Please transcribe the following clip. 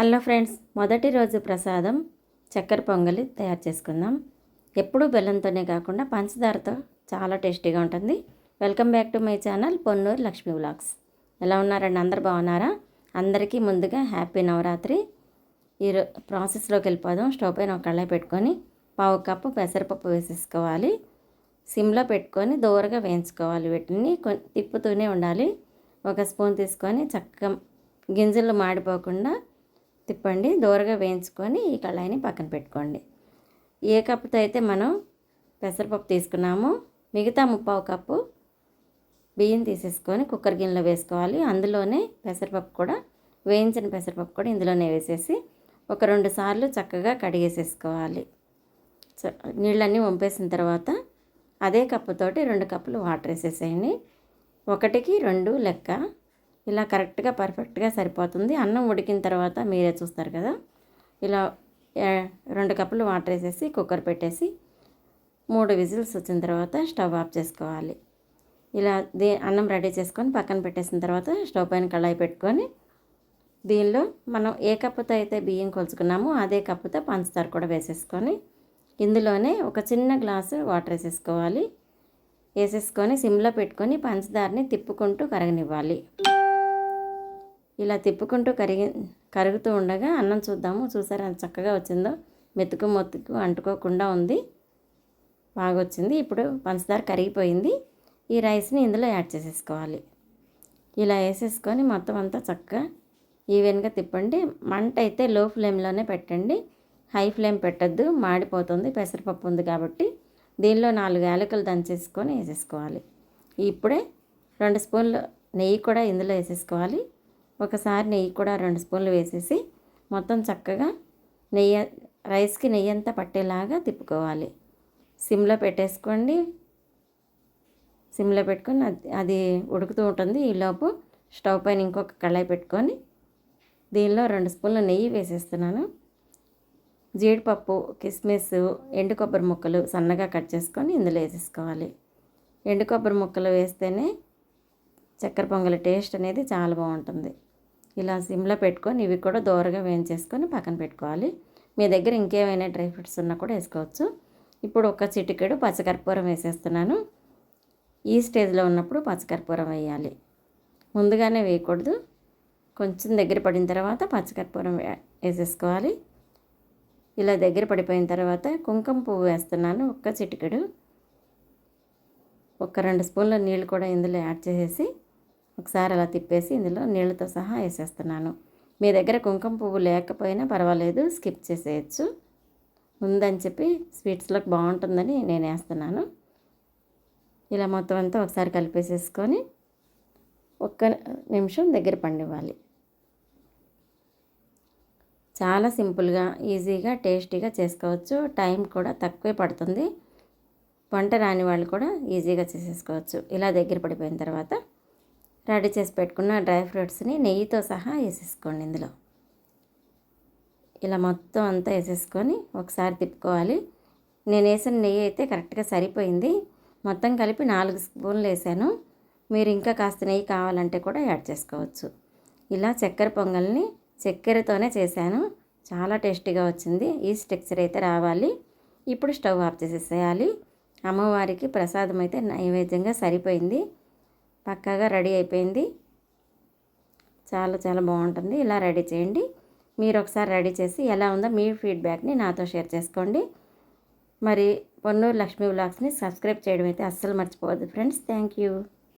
Hello friends మొదటి రోజు ప్రసాదం చక్కెర పొంగలి తయారు చేసుకుందాం. ఎప్పుడూ బెల్లంతోనే కాకుండా పంచదారతో చాలా టేస్టీగా ఉంటుంది. Welcome back to my channel Ponnuru Lakshmi vlogs. ఎలా ఉన్నారండి? అందరు బాగున్నారా? అందరికీ ముందుగా హ్యాపీ నవరాత్రి. ఈ ప్రాసెస్లోకి వెళ్ళిపోదాం. స్టవ్ పైన ఒక కళ్ళాయి పెట్టుకొని పావు కప్పు పెసరపప్పు వేసేసుకోవాలి. సిమ్లో పెట్టుకొని దూరగా వేయించుకోవాలి వీటిని. కొ- తిప్పుతూనే ఉండాలి. ఒక స్పూన్ తీసుకొని చక్కగా గింజలు మాడిపోకుండా తిప్పండి దూరగా వేయించుకొని ఈ కళాయిని పక్కన పెట్టుకోండి. ఏ కప్పుతో అయితే మనం పెసరపప్పు తీసుకున్నామో మిగతా ముప్పావు కప్పు బియ్యం తీసేసుకొని కుక్కర్ గిన్నెలో వేసుకోవాలి. అందులోనే పెసరపప్పు కూడా వేయించిన పెసరపప్పు కూడా ఇందులోనే వేసేసి ఒక రెండు సార్లు చక్కగా కడిగేసేసుకోవాలి. నీళ్ళన్నీ వంపేసిన తర్వాత అదే కప్పుతోటి రెండు కప్పులు వాటర్ వేసేసేయండి. ఒకటికి రెండు లెక్క ఇలా కరెక్ట్గా పర్ఫెక్ట్గా సరిపోతుంది. అన్నం ఉడికిన తర్వాత మీరే చూస్తారు కదా. ఇలా రెండు కప్పులు వాటర్ వేసేసి కుక్కర్ పెట్టేసి మూడు విజిల్స్ వచ్చిన తర్వాత స్టవ్ ఆఫ్ చేసుకోవాలి. ఇలా దే అన్నం రెడీ చేసుకొని పక్కన పెట్టేసిన తర్వాత స్టవ్ పైన కళాయి పెట్టుకొని దీనిలో మనం ఏ కప్పుతో అయితే బియ్యం కొలుచుకున్నామో అదే కప్పుతో పంచదార కూడా వేసేసుకొని ఇందులోనే ఒక చిన్న గ్లాసు వాటర్ వేసేసుకోవాలి. వేసేసుకొని సిమ్లో పెట్టుకొని పంచదారని తిప్పుకుంటూ కరగనివ్వాలి. ఇలా తిప్పుకుంటూ కరిగి కరుగుతూ ఉండగా అన్నం చూద్దాము. చూసారా ఎంత చక్కగా వచ్చిందో? మెతుకు మొత్తుకు అంటుకోకుండా ఉంది. బాగా వచ్చింది ఇప్పుడు పంచదార కరిగిపోయింది. ఈ రైస్ని ఇందులో యాడ్ చేసేసుకోవాలి. ఇలా వేసేసుకొని మొత్తం అంతా చక్కగా ఈవెన్గా తిప్పండి. మంట అయితే లో ఫ్లేమ్లోనే పెట్టండి. హై ఫ్లేమ్ పెట్టద్దు. మాడిపోతుంది. పెసరపప్పు ఉంది కాబట్టి దీనిలో నాలుగు యాలకులు దంచేసుకొని వేసేసుకోవాలి. ఇప్పుడే రెండు స్పూన్లు నెయ్యి కూడా ఇందులో వేసేసుకోవాలి. ఒకసారి నెయ్యి కూడా రెండు స్పూన్లు వేసేసి మొత్తం చక్కగా నెయ్యి రైస్కి నెయ్యి అంతా పట్టేలాగా తిప్పుకోవాలి. సిమ్లో పెట్టేసుకోండి. సిమ్లో పెట్టుకొని అది అది ఉడుకుతూ ఉంటుంది. ఈలోపు స్టవ్ పైన ఇంకొక కళాయి పెట్టుకొని దీనిలో రెండు స్పూన్ల నెయ్యి వేసేస్తున్నాను. జీడిపప్పు కిస్మిస్ ఎండు కొబ్బరి ముక్కలు సన్నగా కట్ చేసుకొని ఇందులో వేసేసుకోవాలి. ఎండు కొబ్బరి ముక్కలు వేస్తేనే చక్కెర పొంగలి టేస్ట్ అనేది చాలా బాగుంటుంది. ఇలా సిమ్లో పెట్టుకొని ఇవి కూడా దూరగా వేయించేసుకొని పక్కన పెట్టుకోవాలి. మీ దగ్గర ఇంకేమైనా డ్రై ఫ్రూట్స్ ఉన్నా కూడా వేసుకోవచ్చు. ఇప్పుడు ఒక చిటికెడు పచ్చకర్పూరం వేసేస్తున్నాను. ఈ స్టేజ్లో ఉన్నప్పుడు పచ్చకర్పూరం వేయాలి. ముందుగానే వేయకూడదు. కొంచెం దగ్గర పడిన తర్వాత పచ్చకర్పూరం వేసేసుకోవాలి. ఇలా దగ్గర పడిపోయిన తర్వాత కుంకుమ పువ్వు వేస్తున్నాను ఒక్క చిటికెడు. ఒక రెండు స్పూన్ల నీళ్ళు కూడా ఇందులో యాడ్ చేసేసి ఒకసారి అలా తిప్పేసి ఇందులో నీళ్ళతో సహా వేసేస్తున్నాను. మీ దగ్గర కుంకుమ పువ్వు లేకపోయినా పర్వాలేదు స్కిప్ చేసేయచ్చు. ఉందని చెప్పి స్వీట్స్లోకి బాగుంటుందని నేను వేస్తున్నాను. ఇలా మొత్తం అంతా ఒకసారి కలిపేసేసుకొని ఒక్క నిమిషం దగ్గర పండివ్వాలి. చాలా సింపుల్గా ఈజీగా టేస్టీగా చేసుకోవచ్చు. టైం కూడా తక్కువే పడుతుంది. వంట రాని వాళ్ళు కూడా ఈజీగా చేసేసుకోవచ్చు. ఇలా దగ్గర పడిపోయిన తర్వాత రెడీ చేసి పెట్టుకున్న డ్రై ఫ్రూట్స్ని నెయ్యితో సహా వేసేసుకోండి ఇందులో. ఇలా మొత్తం అంతా వేసేసుకొని ఒకసారి తిప్పుకోవాలి. నేను వేసిన నెయ్యి అయితే కరెక్ట్గా సరిపోయింది. మొత్తం కలిపి నాలుగు స్పూన్లు వేసాను. మీరు ఇంకా కాస్త నెయ్యి కావాలంటే కూడా యాడ్ చేసుకోవచ్చు. ఇలా చక్కెర పొంగల్ని చక్కెరతోనే చేశాను. చాలా టేస్టీగా వచ్చింది. ఈ స్ట్రక్చర్ అయితే రావాలి. ఇప్పుడు స్టవ్ ఆఫ్ చేసేసేయాలి. అమ్మవారికి ప్రసాదం అయితే నైవేద్యంగా సరిపోయింది. పక్కాగా రెడీ అయిపోయింది. చాలా చాలా బాగుంటుంది. ఇలా రెడీ చేయండి. మీరు ఒకసారి రెడీ చేసి ఎలా ఉందో మీ ఫీడ్బ్యాక్ని నాతో షేర్ చేసుకోండి. మరి పొన్నూరు లక్ష్మీ వ్లాగ్స్ని సబ్స్క్రైబ్ చేయడం అయితే అస్సలు మర్చిపోవద్దు. Friends thank you.